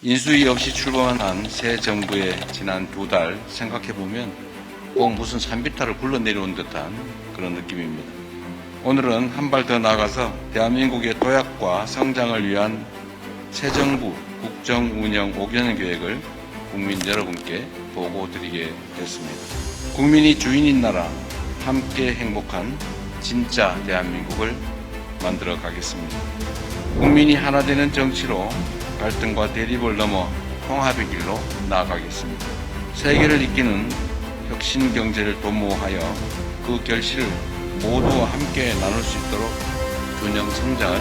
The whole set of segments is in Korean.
인수위 없이 출범한 새 정부의 지난 두 달 생각해보면 꼭 무슨 산비탈을 굴러내려온 듯한 그런 느낌입니다. 오늘은 한 발 더 나아가서 대한민국의 도약과 성장을 위한 새 정부 국정 운영 5개년 계획을 국민 여러분께 보고 드리게 됐습니다. 국민이 주인인 나라, 함께 행복한 진짜 대한민국을 만들어 가겠습니다. 국민이 하나 되는 정치로 갈등과 대립을 넘어 통합의 길로 나아가겠습니다. 세계를 이끄는 혁신 경제를 도모하여 그 결실을 모두와 함께 나눌 수 있도록 균형 성장을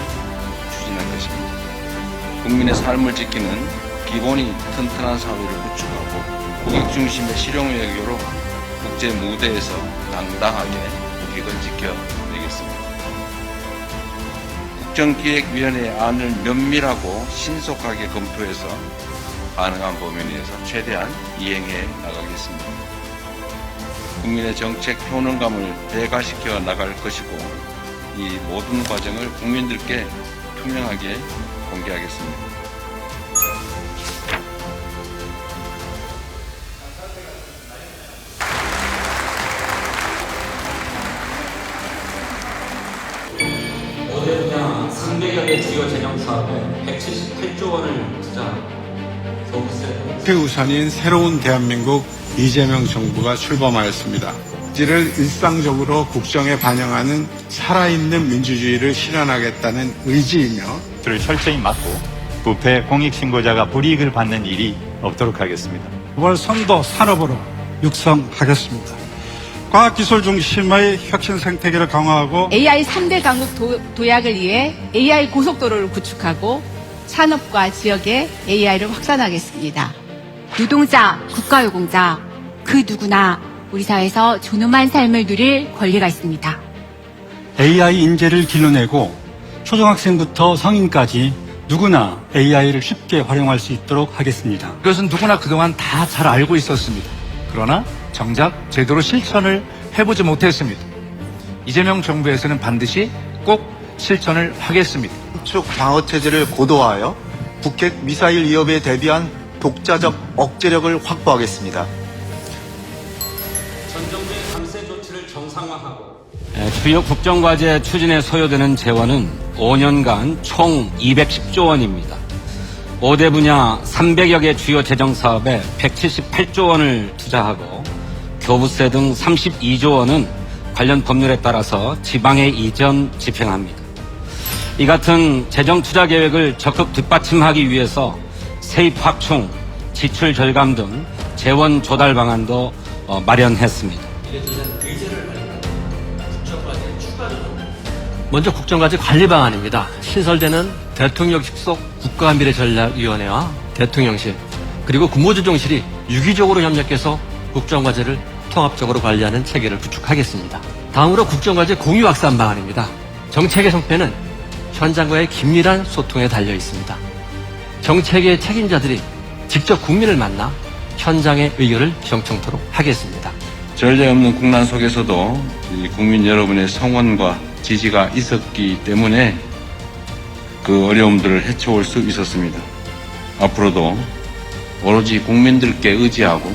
추진할 것입니다. 국민의 삶을 지키는 기본이 튼튼한 사회를 구축하고 국익 중심의 실용 외교로 국제 무대에서 당당하게 국익을 지켜내겠습니다. 국정기획위원회의 안을 면밀하고 신속하게 검토해서 가능한 범위 내에서 최대한 이행해 나가겠습니다. 국민의 정책 효능감을 배가시켜 나갈 것이고 이 모든 과정을 국민들께 투명하게 공개하겠습니다. 1년의 주요 재정 사업에 178조 원을 투자하고 태우산인 그 새로운 대한민국 이재명 정부가 출범하였습니다. 지를 일상적으로 국정에 반영하는 살아있는 민주주의를 실현하겠다는 의지이며 를 철저히 막고 부패 공익신고자가 불이익을 받는 일이 없도록 하겠습니다. 그걸 선도 산업으로 육성하겠습니다. 과학기술 중심의 혁신 생태계를 강화하고 AI 3대 강국 도, 도약을 위해 AI 고속도로를 구축하고 산업과 지역에 AI를 확산하겠습니다. 노동자, 국가유공자, 그 누구나 우리 사회에서 존엄한 삶을 누릴 권리가 있습니다. AI 인재를 길러내고 초등학생부터 성인까지 누구나 AI를 쉽게 활용할 수 있도록 하겠습니다. 그것은 누구나 그동안 다 잘 알고 있었습니다. 그러나 정작 제대로 실천을 해보지 못했습니다. 이재명 정부에서는 반드시 꼭 실천을 하겠습니다. 축 방어 체제를 고도화하여 북핵 미사일 위협에 대비한 독자적 억제력을 확보하겠습니다. 전 정부의 감세 조치를 정상화하고 주요 국정과제 추진에 소요되는 재원은 5년간 총 210조 원입니다. 5대 분야 300여 개 주요 재정 사업에 178조 원을 투자하고 교부세 등 32조 원은 관련 법률에 따라서 지방에 이전 집행합니다. 이 같은 재정 투자 계획을 적극 뒷받침하기 위해서 세입 확충, 지출 절감 등 재원 조달 방안도 어, 마련했습니다. 먼저 국정과제 관리 방안입니다. 신설되는 대통령직 속 국가미래전략위원회와 대통령실 그리고 국무조정실이 유기적으로 협력해서 국정과제를 통합적으로 관리하는 체계를 구축하겠습니다. 다음으로 국정과제 공유 확산 방안입니다. 정책의 성패는 현장과의 긴밀한 소통에 달려 있습니다. 정책의 책임자들이 직접 국민을 만나 현장의 의견을 경청토록 하겠습니다. 전례 없는 국난 속에서도 이 국민 여러분의 성원과 지지가 있었기 때문에 그 어려움들을 헤쳐올 수 있었습니다. 앞으로도 오로지 국민들께 의지하고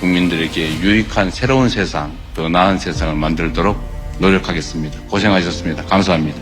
국민들에게 유익한 새로운 세상, 더 나은 세상을 만들도록 노력하겠습니다. 고생하셨습니다. 감사합니다.